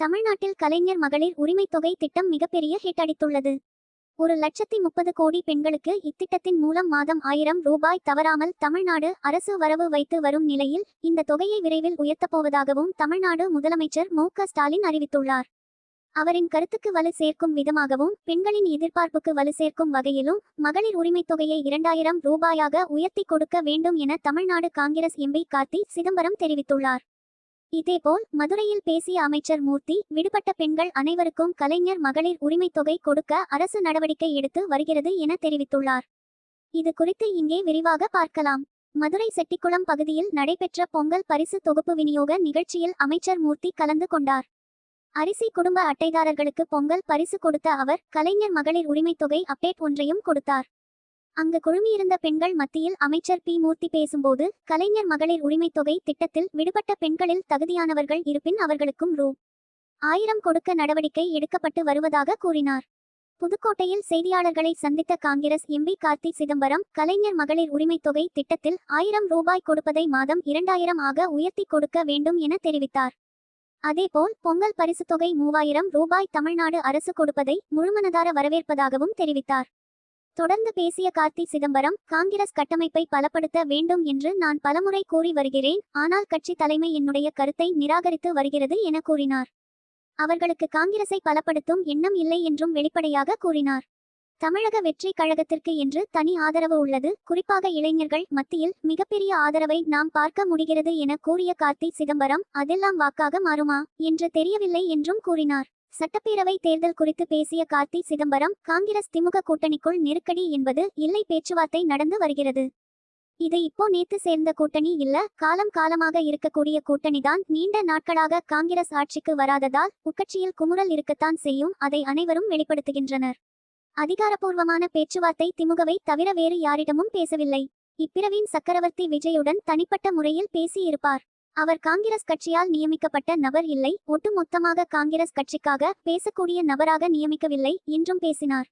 தமிழ்நாட்டில் கலைஞர் மகளிர் உரிமைத் தொகை திட்டம் மிகப்பெரிய ஹிட் அடித்துள்ளது. ஒரு லட்சத்தி முப்பது கோடி பெண்களுக்கு இத்திட்டத்தின் மூலம் மாதம் ஆயிரம் ரூபாய் தவறாமல் தமிழ்நாடு அரசு வரவு வைத்து வரும் நிலையில் இந்த தொகையை விரைவில் உயர்த்தப் போவதாகவும் தமிழ்நாடு முதலமைச்சர் மு க ஸ்டாலின் அறிவித்துள்ளார். அவரின் கருத்துக்கு வலு சேர்க்கும் விதமாகவும் பெண்களின் எதிர்பார்ப்புக்கு வலு சேர்க்கும் வகையிலும் மகளிர் உரிமைத் தொகையை இரண்டாயிரம் ரூபாயாக உயர்த்தி கொடுக்க வேண்டும் என தமிழ்நாடு காங்கிரஸ் எம்பி கார்த்தி சிதம்பரம் தெரிவித்துள்ளார். இதேபோல் மதுரையில் பேசிய அமைச்சர் மூர்த்தி விடுபட்ட பெண்கள் அனைவருக்கும் கலைஞர் மகளிர் உரிமைத் தொகை கொடுக்க அரசு நடவடிக்கை எடுத்து வருகிறது என தெரிவித்துள்ளார். இது குறித்து இங்கே விரிவாக பார்க்கலாம். மதுரை செட்டிக்குளம் பகுதியில் நடைபெற்ற பொங்கல் பரிசு தொகுப்பு விநியோக நிகழ்ச்சியில் அமைச்சர் மூர்த்தி கலந்து கொண்டார். அரிசி குடும்ப அட்டைதாரர்களுக்கு பொங்கல் பரிசு கொடுத்த அவர் கலைஞர் மகளிர் உரிமைத் தொகை அப்டேட் ஒன்றையும் கொடுத்தார். அங்கு குழுமியிருந்த பெண்கள் மத்தியில் அமைச்சர் பி. மூர்த்தி பேசும்போது கலைஞர் மகளிர் உரிமைத் தொகை திட்டத்தில் விடுபட்ட பெண்களில் தகுதியானவர்கள் இருப்பின் அவர்களுக்கும் ரூ. ஆயிரம் கொடுக்க நடவடிக்கை எடுக்கப்பட்டு வருவதாக கூறினார். புதுக்கோட்டையில் செய்தியாளர்களை சந்தித்த காங்கிரஸ் எம்பி கார்த்தி சிதம்பரம் கலைஞர் மகளிர் உரிமைத் தொகை திட்டத்தில் ஆயிரம் ரூபாய் கொடுப்பதை மாதம் இரண்டாயிரம் ஆக உயர்த்தி கொடுக்க வேண்டும் என தெரிவித்தார். அதேபோல் பொங்கல் பரிசு தொகை மூவாயிரம் ரூபாய் தமிழ்நாடு அரசு கொடுப்பதை முழுமனதார வரவேற்பதாகவும் தெரிவித்தார். தொடர்ந்து பேசிய கார்த்தி சிதம்பரம் காங்கிரஸ் கட்டமைப்பை பலப்படுத்த வேண்டும் என்று நான் பலமுறை கூறி வருகிறேன். ஆனால் கட்சி தலைமை என்னுடைய கருத்தை நிராகரித்து வருகிறது என கூறினார். அவர்களுக்கு காங்கிரஸை பலப்படுத்தும் எண்ணம் இல்லை என்றும் வெளிப்படையாக கூறினார். தமிழக வெற்றி கழகத்திற்கு என்று தனி ஆதரவு உள்ளது. குறிப்பாக இளைஞர்கள் மத்தியில் மிகப்பெரிய ஆதரவை நாம் பார்க்க முடிகிறது என கூறிய கார்த்தி சிதம்பரம் அதெல்லாம் வாக்காக மாறுமா என்று தெரியவில்லை என்றும் கூறினார். சட்டப்பேரவை தேர்தல் குறித்து பேசிய கார்த்தி சிதம்பரம் காங்கிரஸ் திமுக கூட்டணிக்குள் நெருக்கடி என்பது இல்லை பேச்சுவார்த்தை நடந்து வருகிறது. இது இப்போ நேத்து சேர்ந்த கூட்டணி இல்ல காலம் காலமாக இருக்கக்கூடிய கூட்டணிதான் நீண்ட நாட்களாக காங்கிரஸ் ஆட்சிக்கு வராததால் உட்கட்சியில் குமுறல் இருக்கத்தான் செய்யும் அதை அனைவரும் வெளிப்படுத்துகின்றனர். அதிகாரப்பூர்வமான பேச்சுவார்த்தை திமுகவை தவிர வேறு யாரிடமும் பேசவில்லை. இப்பிரவீன் சக்கரவர்த்தி விஜயுடன் தனிப்பட்ட முறையில் பேசியிருப்பார். அவர் காங்கிரஸ் கட்சியால் நியமிக்கப்பட்ட நபர் இல்லை. ஒட்டுமொத்தமாக காங்கிரஸ் கட்சிக்காக பேசக்கூடிய நபராக நியமிக்கவில்லை. என்றும் பேசினார்.